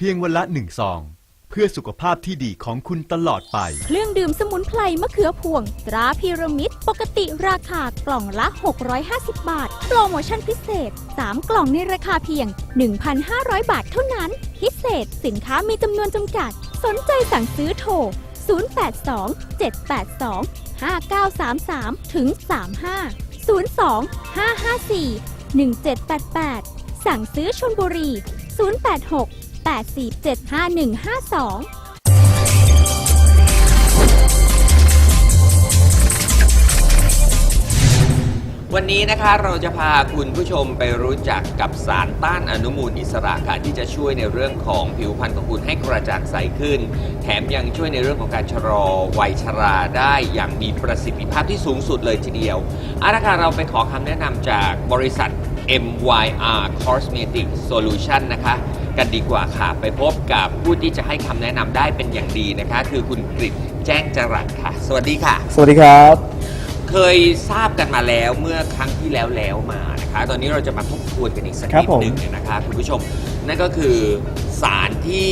เพียงวันละหนึ่งซอง เพื่อสุขภาพที่ดีของคุณตลอดไป เครื่องดื่มสมุนไพรมะเขือพวง ตราพีระมิด ปกติราคากล่องละ 650 บาท โปรโมชั่นพิเศษ 3 กล่องในราคาเพียง 1,500 บาทเท่านั้น พิเศษสินค้ามีจำนวนจำกัด สนใจสั่งซื้อโทร 082 782 5933 ถึง 35 02 554 1788 สั่งซื้อชนบุรี 086 847 5152วันนี้นะคะเราจะพาคุณผู้ชมไปรู้จักกับสารต้านอนุมูลอิสระค่ะที่จะช่วยในเรื่องของผิวพรรณของคุณให้กระจ่างใสขึ้น แถมยังช่วยในเรื่องของการชะลอวัยชราได้อย่างมีประสิทธิภาพที่สูงสุดเลยทีเดียวอาละค่ะเราไปขอคำแนะนำจากบริษัท MYR Cosmetic Solution นะคะ กันดีกว่าค่ะ ไปพบกับผู้ที่จะให้คำแนะนำได้เป็นอย่างดีนะคะ คือคุณกริตแจ้งจรัสค่ะ สวัสดีค่ะ สวัสดีครับ เคยทราบกันมาแล้วเมื่อครั้งที่แล้วแล้วมานะคะ ตอนนี้เราจะมาทบทวนกันอีกสักครับนิดผม หนึ่งเนี่ยนะคะคุณผู้ชม นั่นก็คือสารที่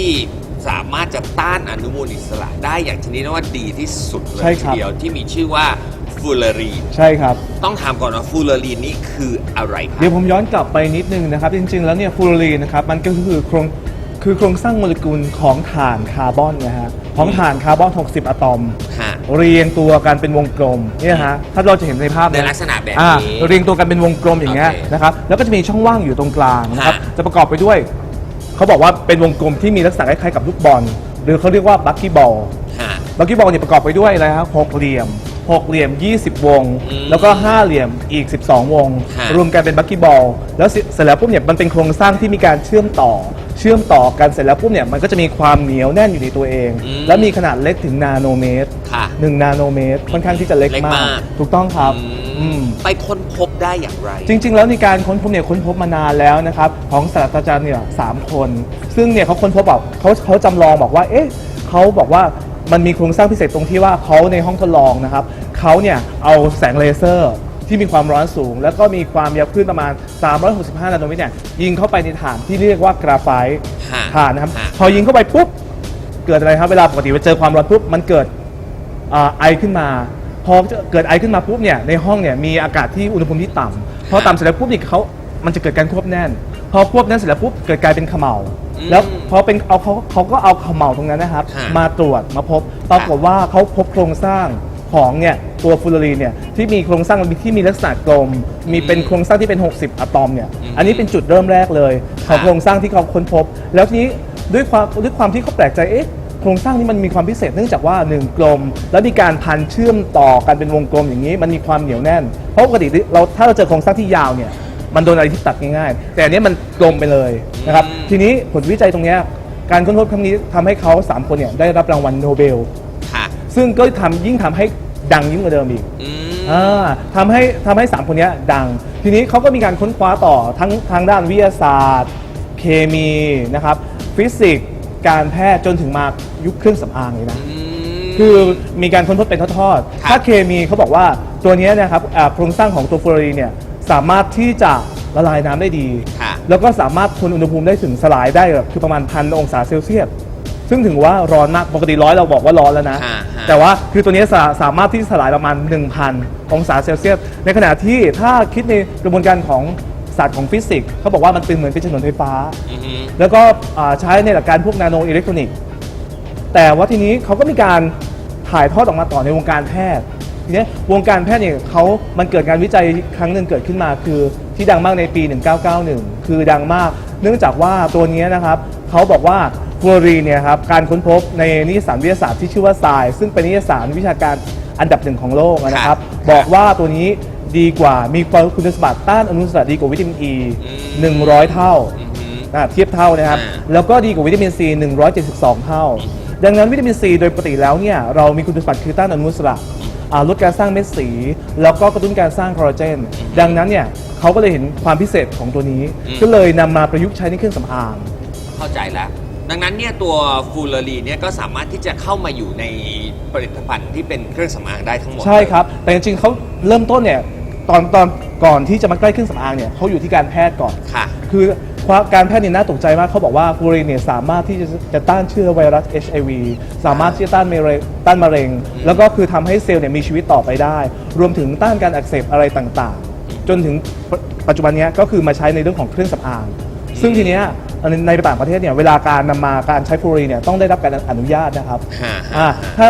สามารถจะต้านอนุมูลอิสระได้อย่างชนิดว่าดีที่สุดเลยใช่ทีครับ เดียวที่มีชื่อว่า ฟูลเลอรีนใช่ครับ ต้องถามก่อนว่าฟูลเลอรีนนี่คืออะไรครัเดี๋ยวผมย้อนกลับไปนิดนึงนะครับ จริง ๆ แล้วเนี่ยฟูโรลีนนะครับมันก็คือโครงคือโครงสร้างโมเลกุลของถ่านคาร์บอนนะฮะของถ่านคาร์บอน 60 อะตอมค่ะเรียงตัวกันเป็นวงกลมเนี่ยฮะถ้าเราจะเห็นในภาพในเยลักษณะแบบอ่านี้เรียงตัวกันเป็นวงกลมอย่างเงี้ยโอเคนะครับแล้วก็จะมีช่องว่างอยู่ตรงกลางนะครับฮะ จะประกอบไปด้วย เขาบอกว่าเป็นวงกลมที่มีลักษณะคล้ายๆกับลูกบอล หรือเขาเรียกว่าบักกี้บอลค่ะบักกี้บอลเนี่ยประกอบไปด้วยอะไรครับหกเหลี่ยม หกเหลี่ยม 20 วง อืมแล้วก็ห้าเหลี่ยมอีก 12 วงฮะรวมกันเป็นบักกี้บอลแล้วเสเสร็จแล้วปุ๊บเนี่ยมันเป็นโครงสร้างที่มีการเชื่อมต่อ เชื่อมต่อกันเสร็จแล้วปุ๊บเนี่ยมันก็จะมีความเหนียวแน่นอยู่ในตัวเอง อืม และมีขนาดเล็กถึงนาโนเมตรค่ะ1นาโนเมตรค่อนข้างที่จะเล็กเล็กมามาก ก ถูกต้องครับอือืมมไปค้นพบได้อย่างไร จริง ๆ แล้วในการค้นพบเนี่ยค้นพบมานานแล้วนะครับของศาสตราจารย์เนี่ยสามคน ซึ่งเนี่ยเขาค้นพบแบบเขาเขาจำลองบอกว่าเอ๊ะเขาบอกว่ามันมีโครงสร้างพิเศษตรงที่ว่าเขาในห้องทดลองนะครับ เขาเนี่ยเอาแสงเลเซอร์ที่มีความร้อนสูง แล้วก็มีความยาวคลื่นประมาณ 365 นาโนเมตรเนี่ยยิงเข้าไปในฐานที่เรียกว่ากราไฟต์ฮะฐานนะครับ ฮะ พอยิงเข้าไปปุ๊บ เกิดอะไรครับ เวลาปกติเจอความร้อนปุ๊บ มันเกิดอ่าไอขึ้นมา พอเกิดไอขึ้นมาปุ๊บเนี่ยในห้องเนี่ยมีอากาศที่อุณหภูมิที่ต่ำพอต่ำเสร็จแล้วปุ๊บนี่เขามันจะเกิดการควบแน่น พอควบแน่นเสร็จแล้วปุ๊บเกิดกลายเป็นเขมเหลาอืมแล้วพอเป็นเอาเขาเขาก็เอาเขมเหลาตรงนั้นนะครับ ฮะมาตรวจมาพบปรากฏว่าเขาพบโครงสร้าง ของเนี่ยตัวฟูลอรีนเนี่ยที่มีโครงสร้างที่มีลักษณะกลม มีเป็นโครงสร้างที่เป็น 60 อะตอมเนี่ยอืมอันนี้เป็นจุดเริ่มแรกเลยของฮะโครงสร้างที่เขาค้นพบ แล้วทีนี้ด้วยความด้วยความที่เขาแปลกใจเอ๊ะโครงสร้างนี้มันมีความพิเศษเนื่องจากว่า1กลม แล้วมีการพันเชื่อมต่อกันเป็นวงกลมอย่างนี้ มันมีความเหนียวแน่น เพราะปกติเราถ้าเราเจอโครงสร้างที่ยาวเนี่ยมันโดนอะไรที่ตัดง่ายๆ แต่อันนี้มันกลมไปเลยนะครับอืมทีนี้ผลวิจัยตรงเนี้ยการค้นพบครั้งนี้ทำให้เขาสามคนเนี่ยได้รับรางวัลโนเบลค่ะซึ่งก็ทำยิ่งทำให้ ดังยิ่งกว่าเดิมอีกอืม อ่าทำให้ทำให้สามคนเนี้ยดัง ทีนี้เขาก็มีการค้นคว้าต่อทั้งทางด้านวิทยาศาสตร์ เคมีนะครับฟิสิกส์การแพทย์จนถึงมายุคเครื่องสำอางเลยนะอืมคือมีการค้นพบเป็นทอดครับๆถ้าเคมีเขาบอกว่าตัวเนี้ยนะครับอ่าโครงสร้างของตัวฟลูออรีนเนี่ยสามารถที่จะละลายน้ำได้ดี ค่ะ แล้วก็สามารถทนอุณหภูมิได้ถึงสลายได้แบบคือประมาณพันองศาเซลเซียส ซึ่งถือว่าร้อนมากปกติร้อยเราบอกว่าร้อนแล้วนะฮะฮะแต่ว่าคือตัวนี้สาสามารถที่สลายประมาณ 1,000 องศาเซลเซียส ในขณะที่ถ้าคิดในกระบวนการของศาสตร์ของฟิสิกส์เขาบอกว่ามันเป็นเหมือนเป็นถนนไฟฟ้า อือฮึ แล้วก็อ่าใช้ในหลักการพวกนาโนอิเล็กทรอนิกส์ แต่ว่าทีนี้เขาก็มีการถ่ายทอดออกมาต่อในวงการแพทย์ ทีนี้วงการแพทย์เนี่ยเขามันเกิดงานวิจัยครั้งหนึ่งเกิดขึ้นมาคือที่ดังมากในปี 1991 คือดังมาก เนื่องจากว่าตัวเนี้ยนะครับเขาบอกว่า ฟลูออรีนเนี่ยครับการค้นพบในนิตยสารวิทยาศาสตร์ที่ชื่อว่า Science ซึ่งเป็นนิตยสารวิชาการอันดับหนึ่งของโลกนะครับครับ บอกว่าตัวนี้ดีกว่ามีคุณสมบัติต้านอนุมูลอิสระดีกว่าวิตามิน E อืม100 เท่าอือฮึอ่าเทียบเท่านะครับอ่าแล้วก็ดีกว่าวิตามินซี172 เท่า ดังนั้นวิตามินซีโดยปกติแล้วเนี่ยเรามีคุณสมบัติคือต้านอนุมูลอิสระอ่าลดการสร้างเม็ดสี แล้วก็กระตุ้นการสร้างคอลลาเจน ดังนั้นเนี่ยเขาก็เลยเห็นความพิเศษของตัวนี้อืมก็เลยนำมาประยุกต์ใช้ในเครื่องสำอาง เข้าใจแล้ว ดังนั้นเนี่ยตัวฟูลเลอรีนเนี่ยก็สามารถที่จะเข้ามาอยู่ในผลิตภัณฑ์ที่เป็นเครื่องสำอางได้ทั้งหมดใช่ครับ แต่จริงๆเขาเริ่มต้นเนี่ยตอนตอนก่อนที่จะมาใกล้เครื่องสำอางเนี่ยเขาอยู่ที่การแพทย์ก่อน ค่ะ คือเพราะการแพทย์เนี่ยน่าตกใจมากเขาบอกว่าฟูรีนเนี่ยสามารถที่จะจะต้านเชื้อไวรัส HIV สามารถที่จะต้านมะเร็งต้านมะเร็ง แล้วก็คือทำให้เซลล์เนี่ยมีชีวิตต่อไปได้ รวมถึงต้านการอักเสบอะไรต่างๆ จนถึงปัจปัจจุบันเนี้ยก็คือมาใช้ในเรื่องของเครื่องสำอาง ซึ่งทีเนี้ย ในในต่างประเทศเนี่ยเวลาการนำมาการใช้ฟูรีนเนี่ยต้องได้รับการอนุญาตนะครับฮะอ่าฮะถ้า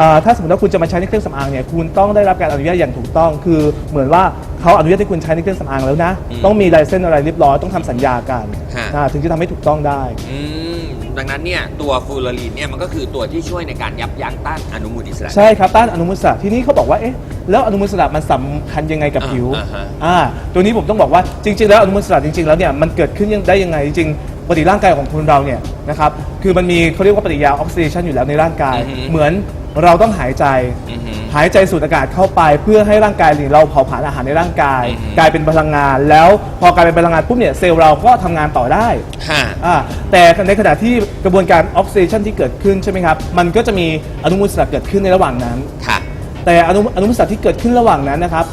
อ่าถ้าสมมติว่าคุณจะมาใช้ในเครื่องสำอางเนี่ยคุณต้องได้รับการอนุญาตอย่างถูกต้อง คือเหมือนว่า เขาอนุญาตให้คุณใช้ในเครื่องสำอางแล้วนะ อืมต้องมีลายเส้นอะไรเรียบร้อยต้องทำสัญญากันฮะ อ่าถึงจะทำให้ถูกต้องได้ อืมดังนั้นเนี่ยตัวฟูลารีนเนี่ยมันก็คือตัวที่ช่วยในการยับยั้งต้านอนุมูลอิสระ ใช่ครับต้านอนุมูลอิสระทีนี้เขาบอกว่าเอ๊ะแล้วอนุมูลอิสระมันสำคัญยังไงกับอ่าผิวอ่าฮะ อ่าตัวนี้ผมต้องบอกว่าจริง ๆ แล้วอนุมูลอิสระจริง ๆ แล้วเนี่ยมันเกิดขึ้นยังได้ยังไงจริงๆปกติร่างกายของคนเราเนี่ยนะครับคือมันมีเขาเรียกว่าปฏิกิริยาออกซิเดชันอยู่แล้วในร่างกายอือฮึเหมือน เราต้องหายใจ อือฮึ หายใจสูดอากาศเข้าไป เพื่อให้ร่างกายเนี่ยเราเผาผลาญอาหารในร่างกาย อือฮึ กลายเป็นพลังงาน แล้วพอกลายเป็นพลังงานปุ๊บเนี่ยเซลล์เราก็ทำงานต่อได้ฮะอ่าแต่ในขณะที่กระบวนการออกซิเดชันที่เกิดขึ้นใช่ไหมครับ มันก็จะมีอนุมูลอิสระเกิดขึ้นในระหว่างนั้น ค่ะ แต่อนุอนุมูลอิสระที่เกิดขึ้นระหว่างนั้นนะครับ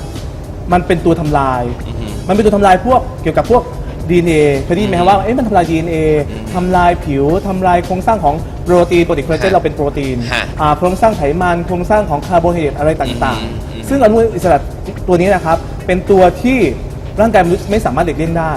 มันเป็นตัวทำลาย อือฮึ มันเป็นตัวทำลายพวกเกี่ยวกับพวก DNA เคยได้ยินไหมครับว่าเอ๊ะมันทำลาย DNA ทำลายผิวทำลายโครงสร้างของโปรตีนปกติคอลลาเจนฮะเราเป็นโปรตีนฮะอ่าโครงสร้างไขมันโครงสร้างของคาร์โบไฮเดรตอะไรต่างอืมอืม ๆ ซึ่งอนุมูลอิสระตัวนี้นะครับ เป็นตัวที่ร่างกายมนุษย์ไม่สามารถหลีกเลี่ยงได้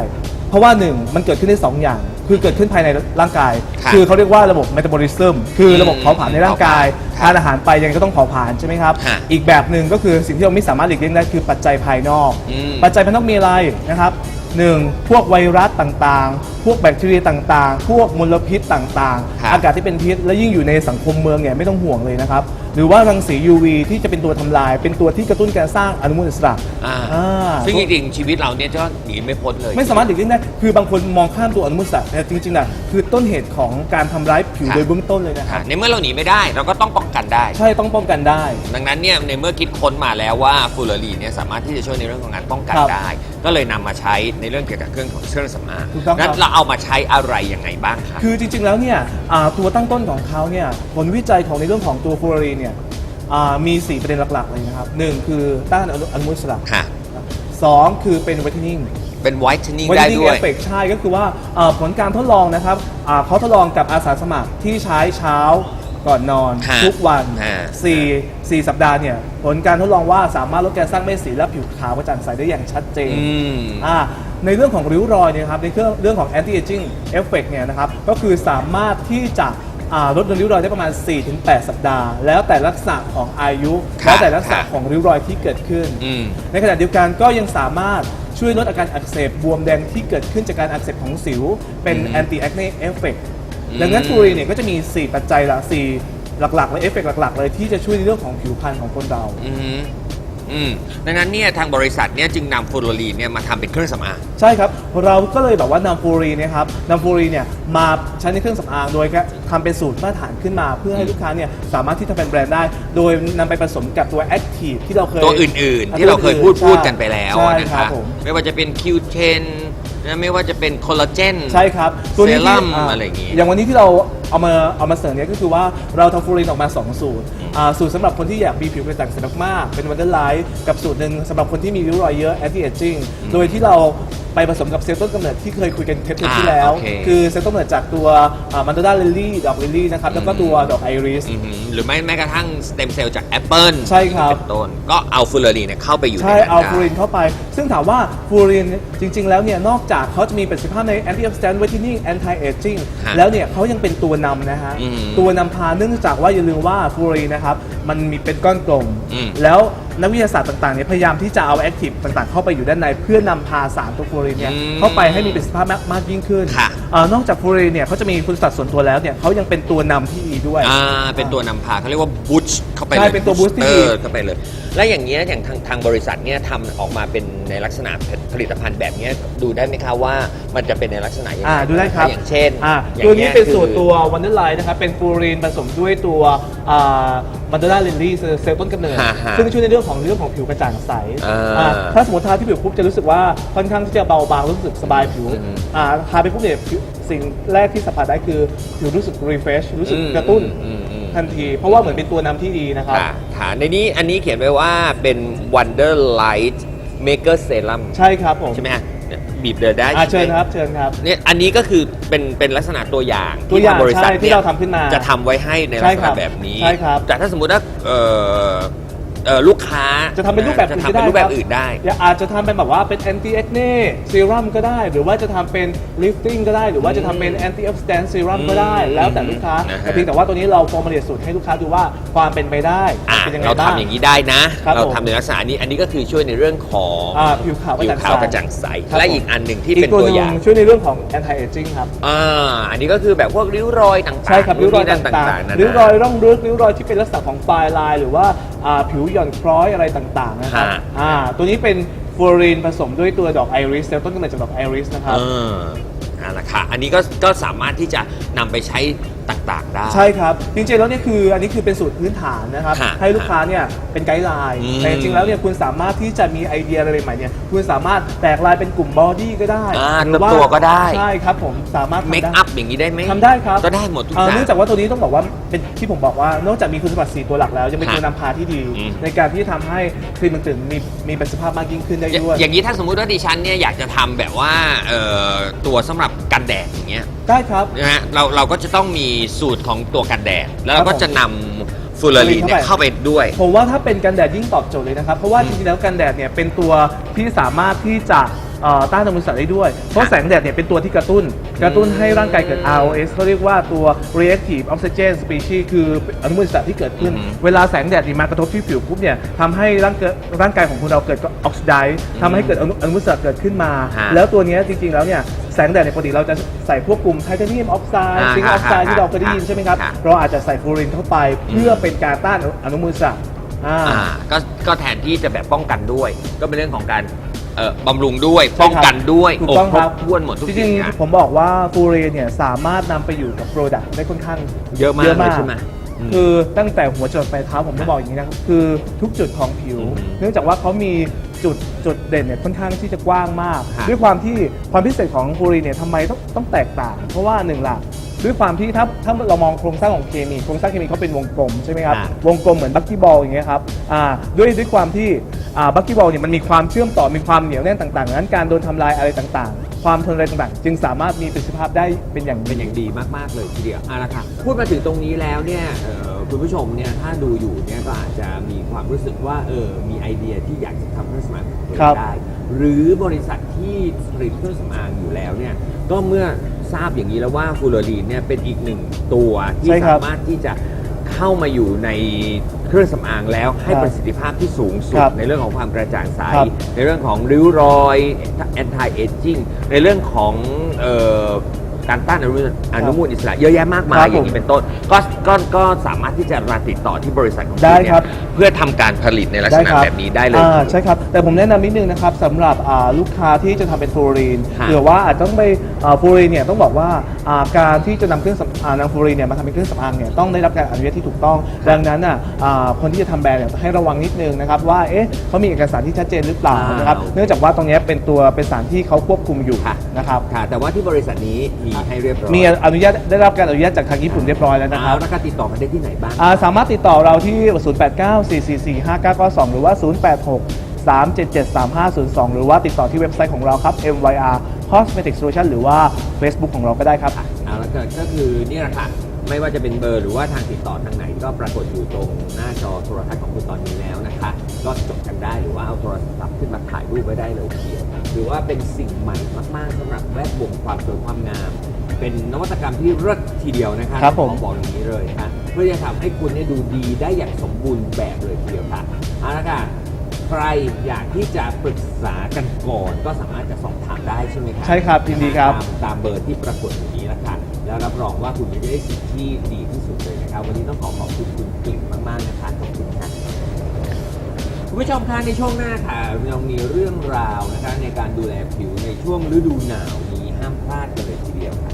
เพราะว่าหนึ่งมันเกิดขึ้นได้สองอย่าง คือเกิดขึ้นภายในร่างกายครับคือเขาเรียกว่าระบบเมตาบอลิซึมคือระบบอืมเผาผลาญในร่างกายครับทานอาหารไปยังไงก็ต้องเผาผลาญใช่ไหมครับฮะอีกแบบหนึ่งก็คือสิ่งที่เราไม่สามารถหลีกเลี่ยงได้คือปัจจัยภายนอก อืม ปัจจัยภายนอกมีอะไรนะครับ หนึ่งพวกไวรัสต่างๆ พวกแบคทีเรียต่างๆ พวกมลพิษต่างครับๆอากาศที่เป็นพิษและยิ่งอยู่ในสังคมเมืองเนี่ยไม่ต้องห่วงเลยนะครับ หรือว่ารังสี UV ที่จะเป็นตัวทำลาย เป็นตัวที่กระตุ้นการสร้างอนุมูลอิสระอ่าอ่า ซึ่งจริงๆชีวิตเราเนี่ยก็หนีไม่พ้นเลย ไม่สามารถหลีกเลี่ยงได้ คือบางคนมองข้ามตัวอนุมูลอิสระแต่จริงๆนะคือต้นเหตุของการทำร้ายผิวครับโดยเบื้องต้นเลยนะคค่ะรับในเมื่อเราหนีไม่ได้เราก็ต้องป้องกันได้ ใช่ต้องป้องกันได้ ดังนั้นเนี่ยในเมื่อคิดค้นมาแล้วว่าฟูลารีนเนี่ยสามารถที่จะช่วยในเรื่องของการป้องกันครับได้ ก็เลยนำมาใช้ในเรื่องเกี่ยวกับเครื่องของเครื่องสำอางถูกต้องครับงั้นเราเอามาใช้อะไรยังไงบ้างคะ คือจริงๆแล้วเนี่ยอ่าตัวตั้งต้นของเขาเนี่ยผลวิจัยของในเรื่องของตัวฟูรอรีนเนี่ยอ่า มี4ประเด็นหลักๆเลยนะครับหนึ่งคือต้านอนุอนุมูลอิสระค่ะสองคือเป็นเวทเทนนิ่งเป็นไวท์เทนนิ่งเวทได้เทนนิ่งด้วเอยฟเฟกใช่ก็คือว่าอ่าผลการทดลองนะครับอ่าเขาทดลองกับอาสาสมัครที่ใช้เช้าก่อนนอนฮะทุกวันฮะ4 4 สัปดาห์เนี่ยผลการทดลองว่าสามารถลดการสร้างเม็ดสีและผิวขาวกระจ่างใสได้อย่างชัดเจนอืมอ่าในเรื่องของริ้วรอยเนี่ยครับในเรื่องเรื่องของ anti aging effect เนี่ยนะครับก็คือสามารถที่จะอ่า ลดริ้วรอยได้ประมาณ 4-8 สัปดาห์ แล้วแต่ลักษณะของอายุ ครับแล้วแต่ลักษณะครับของริ้วรอยที่เกิดขึ้น อืม ในขณะเดียวกันก็ยังสามารถช่วยลดอาการอักเสบบวมแดงที่เกิดขึ้นจากการอักเสบของสิว เป็นอืม anti acne effect อืมดังนั้นฟูรีเนี่ยก็จะมี 4 ปัจจัยละ4หลักๆและเอฟเฟกหลัก ๆ เลยที่จะช่วยในเรื่องของผิวพรรณของคนเรา อืม อืมดังนั้นเนี่ยทางบริษัทเนี่ยจึงนำฟูลารีนเนี่ยมาทำเป็นเครื่องสำอาง ใช่ครับ เราก็เลยแบบว่านำฟูรีเนี่ยครับนำฟูรีเนี่ยมาใช้ในเครื่องสำอางโดยทำเป็นสูตรมาตรฐานขึ้นมา เพื่อให้ลูกค้าเนี่ยสามารถที่จะเป็นแบรนด์ได้ โดยนำไปผสมกับตัว Active ที่เราเคยตัวอื่นๆ ที่เราเคยพูดพูดกันไปแล้วใช่นะครัคะบผม ไม่ว่าจะเป็น Q10 นะไม่ว่าจะเป็นคอลลาเจน ใช่ครับเซรั่มที่อะไรอย่างงี้ อย่างวันนี้ที่เรา เอามาเอามาเสนอเนี่ยก็คือว่าเราทำฟูรินออกมา 2 สูตรอ่าสูตรสำหรับคนที่อยากมีผิวกระจ่างใสมากๆเป็นวันเดอร์ไลท์กับสูตรหนึ่งสำหรับคนที่มีริ้วรอยเยอะ anti aging โดยที่เราไปผสมกับเซลล์ต้นกำเนิดที่เคยคุยกันเทปที่แล้ว อ่าโอเค คือเซลล์ต้นกำเนิดจากตัวมันโดดาลิลลี่ดอกลิลลี่นะครับแล้วก็ตัวดอกไอริส อือหือหรือไม่แม้กระทั่งสเต็มเซลล์จากแอปเปิลใช่ครับ เป็นต้นก็เอาฟูลารีนเนี่ยเข้าไปอยู่ในใช่นั้นเอาได้ฟูรินเข้าไป ซึ่งถามว่าฟูรินจริง ๆ แล้วเนี่ย นอกจากเขาจะมีประสิทธิภาพใน anti-oxidant whitening anti aging ฮะแล้วเนี่ยเขายังเป็นตัวนำนะฮะ อืมตัวนำพาเนื่องจากว่าอย่าลืมว่าฟูรินนะครับ มันมีเป็นก้อนกลม อืม แล้วนักวิทยาศาสตร์ต่างๆเนี่ยพยายามที่จะเอาแอคทีฟต่างๆ เข้าไปอยู่ด้านในเพื่อนำพาสารตัวฟูรินเนี่ยอืมเข้าไปให้มีประสิทธิภาพมากมากยิ่งขึ้นค่ะ เอ่อนอกจากฟูรินเนี่ยเขาจะมีคุณสมบัติส่วนตัวแล้วเนี่ยเขายังเป็นตัวนำที่ดีด้วย อ่าเป็นตัวนำพาเขาเรียกว่าบูชเข้าไปใช่เลยเป็นตัว boost ที่เอดีอเข้าไปเลย และอย่างเงี้ยอย่างทางทางบริษัทเนี่ยทำออกมาเป็นในลักษณะ ผลิตภัณฑ์แบบเนี้ยดูได้ไหมคะว่ามันจะเป็นในลักษณะยังไงอ่าดูได้ครับอย่างเช่นอ่าอย่างตัวนี้งี้ยเป็นคือสูตรตัววันเดอร์ไลน์นะครับ เป็นฟูรีนผสมด้วยตัวมันเดอร์ลิลลี่เซลล์ต้นกำเนิด ฮะฮะซึ่งช่วยในเรื่องของเรื่องของผิวกระจ่างใสอ่าอ่าถ้าสมมติทาที่ผิวปุ๊บจะรู้สึกว่าค่อนข้างที่จะเบาบางรู้สึกสบายผิวอืมอ่าทาไปปุ๊บเนี่ยผิวสิ่งแรกที่สัมผัสได้คือผิวรู้สึก refresh รู้สึกอืมกระตุ้นอืมอืม ทันที เพราะว่าเหมือนเป็นตัวนำที่ดีนะครับ ค่ะค่ะในนี้อันนี้เขียนไว้ว่าเป็น Wonder Light Maker Serum ใช่ครับผมใช่ไหมฮะบีบเดินได้อ่าใช่เชิญไหมครับเชิญครับ เนี่ยอันนี้ก็คือเป็นเป็นลักษณะตัวอย่างตัวอย่างทงบริษัทใช่ที่นี่ยเราทำขึ้นมาจะทำไว้ให้ในลักษใช่ครัณะบแบบนี้ ใช่ครับแต่ถ้าสมมุติว่าเอ่อ เอ่อลูกค้าจะทำเป็นรูปแบบจะอื่นทำก็เป็นได้รูปแบบคอื่นได้อย่าอาจจะทำเป็นแบบว่าเป็น anti acne serum ก็ได้ หรือว่าจะทำเป็น lifting ก็ได้ หรือว่าจะทำเป็น anti oxidant serum ก็ได้ อืมแล้วแต่ลูกค้านะฮะ แต่เพียงแต่ว่าตัวนี้เรา formulate สูตรให้ลูกค้าดูว่าความเป็นไปได้อะเป็นยังไงเราบ้าง ทำอย่างนี้ได้นะ ครับเราผม ทำในลักษณะนี้อันนี้ก็คือช่วยในเรื่องของอ่าผิวขาวกระผิวจ่างขาวใสกระจ่างใสครับและผมอีกอันหนึ่งที่อีเป็นกตัวตัวหอนึ่ย่างงช่วยในเรื่องของ anti aging ครับ อ่าอันนี้ก็คือแบบพวกริ้วรอยต่างๆใช่ครับริ้วรอยนู่นนี่นั่นต่างต่างๆนะๆริ้วรอยร่องลึกริ้วรอยที่เป็นลักษณะของปลายลาย หรือว่า อ่าผิวหย่อนคล้อยอะไรต่างๆนะครับฮะ อ่าตัวนี้เป็นฟลูออรีนผสมด้วยตัวดอกไอริสเซลต้นกำเนิดจากดอกไอริสนะครับ เอออ่าละค่ะ อันนี้ก็ก็สามารถที่จะนำไปใช้ ต่างๆได้ ใช่ครับ จริงๆแล้วเนี่ยคืออันนี้คือเป็นสูตรพื้นฐานนะครับฮะให้ลูกค้าเนี่ยเป็นไกด์ไลน์อืมแต่จริงๆแล้วเนี่ยคุณสามารถที่จะมีไอเดียอะไรใหม่ๆเนี่ยคุณสามารถแตกลายเป็นกลุ่มบอดี้ก็ได้อ่าหรือว่าตัวก็ได้ ใช่ครับผมสามารถทำเมคได้ อัพอย่างนี้ได้ไหมทำได้ครับก็ได้หมดทุกอเอ่อย่าง เนื่องจากว่าตัวนี้ต้องบอกว่าเป็นที่ผมบอกว่านอกจากมีคุณสมบัติ4ตัวหลักแล้วยังเป็นฮะตัวนำพาที่ดี อืม ในการที่จะทำให้ครีมต่างๆมีมีประสิทธิภาพมากยิ่งขึ้นได้อย่าด้วย อย่างนี้ถ้าสมมุติว่าดิฉันเนี่ยอยากจะทำแบบว่าเอ่อตัวสำหรับกันแดดอย่างเงี้ย ได้ครับ นะฮะเราเราก็จะต้องมีสูตรของตัวกันแดด แล้วเราครับก็ผมจะนำฟูลารีนเนี่ยเข้าเข้าไปไปด้วย ผมว่าถ้าเป็นกันแดดยิ่งตอบโจทย์เลยนะครับ เพราะว่าจริงๆแล้วกันแดดเนี่ยเป็นตัวที่สามารถที่จะเอ่อ ต้านอนุมูลอิสระได้ด้วย เพราะแสงแดดเนี่ยเป็นตัวที่กระตุ้น กระตุ้นให้ร่างกายเกิด ROS เขาเรียกว่าตัว reactive oxygen species คืออนุมูลอิสระที่เกิดขึ้นอือฮึเวลาแสงแดดนี่มากระทบที่ผิวปุ๊บเนี่ยทำให้ร่างเกิดร่างกายของคุณเราเกิดออกซิไดซ์ทำให้เกิดอนุอนุมูลอิสระเกิดขึ้นมาฮะแล้วตัวเนี้ยจริง ๆ แล้วเนี่ยแสงแดดในยปกติเราจะใส่พวกกลุ่มไทเทเนียมออกไซด์อ่าซิงค์ออกไซด์ฮะที่เราเคยได้ยินฮะใช่ไหมครับฮะเราอาจจะใส่ฟลูออรินเข้าไปเพื่อเป็นการต้านอนุมูลอิสระอ่าอ่าก็ก็แทนที่จะแบบป้องกันด้วย ก็เป็นเรื่องของการ เอ่อบำรุงด้วย ป้องกันด้วยถูกโอ้ต้องครครับบถ้วนหมดทุกจสิ่ริงงอย่าง ๆผมบอกว่าฟูเรเนี่ยสามารถนำไปอยู่กับโปรดักต์ได้ค่อนข้างเยอะมากเลยใช่ไหมอืมคือตั้งแต่หัวจรดปลายเท้าผมจะบอกอย่างนี้นะครับคือทุกจุดของผิว อืมเนื่องจากว่าเขามีจุดจุดเด่นเนี่ยค่อนข้างที่จะกว้างมาก ฮะด้วยความที่ความพิเศษของฟูเรเนี่ยทำไมต้องต้องแตกต่าง เพราะว่าหนึ่งละด้วยความที่ถ้าถ้าเรามองโครงสร้างของเคมีโครงสร้างเคมีเขาเป็นวงกลมใช่ไหมครับฮะวงกลมเหมือนบักกี้บอลอย่างเงี้ยครับอ่าด้วยด้วยความที่อ่า บักกี้บอลเนี่ยมันมีความเชื่อมต่อมีความเหนียวแน่นต่างๆดังนั้นการโดนทำลายอะไรต่างๆ ความทนอะไรต่างๆ จึงสามารถมีประสิทธิภาพได้เป็นอย่างเป็นดีอย่างดีมากๆเลยทีเดียวเอาละค่ะพูดมาถึงตรงนี้แล้วเนี่ยเอ่อคุณผู้ชมเนี่ยถ้าดูอยู่เนี่ยก็อาจจะมีความรู้สึกว่าเออมีไอเดียที่อยากจะทำเครื่องสำอางของตัวเอครับงได้ หรือบริษัทที่ผลิตเครื่องสำอางอยู่แล้วเนี่ยก็เมื่อทราบอย่างนี้แล้วว่าฟูลอรีนเนี่ยเป็นอีกหนึ่งตัวที่ใช่ครับสามารถที่จะ เข้ามาอยู่ในเครื่องสำอางแล้วให้ครับประสิทธิภาพที่สูงสุด ครับในเรื่องของความกระจ่างใส ครับในเรื่องของริ้วรอย anti aging ในเรื่องของเอ่อการต้านอนุมูลอนุมูลอิสระเยอะแยะมากมาครัยบอย่างนี้เป็นต้นก็ก็ก็สามารถที่จะมาติดต่อที่บริษัทของได้ณเนี่ยครับ เพื่อทำการผลิตในลักษณะครัแบบนี้ได้เลย อ่าใช่ครับ แต่ผมแนะนำนิดนึงนะครับสำหรับอ่าลูกค้าที่จะทำเป็นฟลูออรีนฮะหรือว่าอาจจะต้องไปอ่าฟลูออรีนเนี่ยต้องบอกว่า อ่าการที่จะนำเครื่องสำอางนำฟลูออรีนเนี่ยมาทำเป็นเครื่องสำอางเนี่ยต้องได้รับการอนุญาตที่ถูกต้อง ดังนั้นอะอ่าคนที่จะทำแบรนด์เนี่ยให้ระวังนิดนึงนะครับว่าเอ๊ะเขามีเอกสารที่ชัดเจนหรือเปล่าอ่านนะครับเนื่องจากว่าตรงเนี้ยเป็นตัวเป็นสารที่เขาควบคุมอยู่ค่ะนะครับ ค่ะ แต่ว่าที่บริษัทนี้มีให้เรียบร้อยมีอนุญาตได้รับการอนุญาตจากทางญี่ปุ่นเรียบร้อยแล้วนะครับเอาแล้วก็ติดต่อกันได้ที่ไหนบ้าง อ่าสามารถติดต่อเราที่ 0894445992 หรือว่า 086 377 3502 หรือว่าติดต่อที่เว็บไซต์ของเราครับ MYR Cosmetic Solution หรือว่า Facebook ของเราก็ได้ครับ เอาแล้วก็ก็คือนี่แหละค่ะ ไม่ว่าจะเป็นเบอร์หรือว่าทางติดต่อทางไหนก็ปรากฏอยู่ตรงหน้าจอโทรทัศน์ของคุณตอนนี้แล้วนะคะก็จดกันได้หรือว่าเอาโทรศัพท์ขึ้นมาถ่ายรูปไว้ได้เลยทีเดียวหรือว่าเป็นสิ่งใหม่มากๆสำหรับแวดวงความสวยความงาม เป็นนวัตกรรมที่เลิศทีเดียวนะคะครับผม ขอบอกอย่างนี้เลยค่ะเพื่อจะทำให้คุณเนี่ยดูดีได้อย่างสมบูรณ์แบบเลยทีเดียวค่ะเอาละค่ะ ใครอยากที่จะปรึกษากันก่อนก็สามารถจะสอบถาม ได้ใช่ไหมคะใช่ครับยินดีครับ ตามตามเบอร์ที่ปรากฏอย่างนี้แล้วค่ะแล้วรับรองว่าคุณจะได้สิ่งที่ดีที่สุดเลยนะครับ วันนี้ต้องขอขอบคุณคุณกลิ่นมากๆนะคะขอบคุณค่ะคุณผู้ชมคะในช่วงหน้าค่ะเรามีเรื่องราวนะคะในการดูแลผิวในช่วงฤดูหนาวนี้ห้ามพลาดกันเลยทีเดียวค่ะ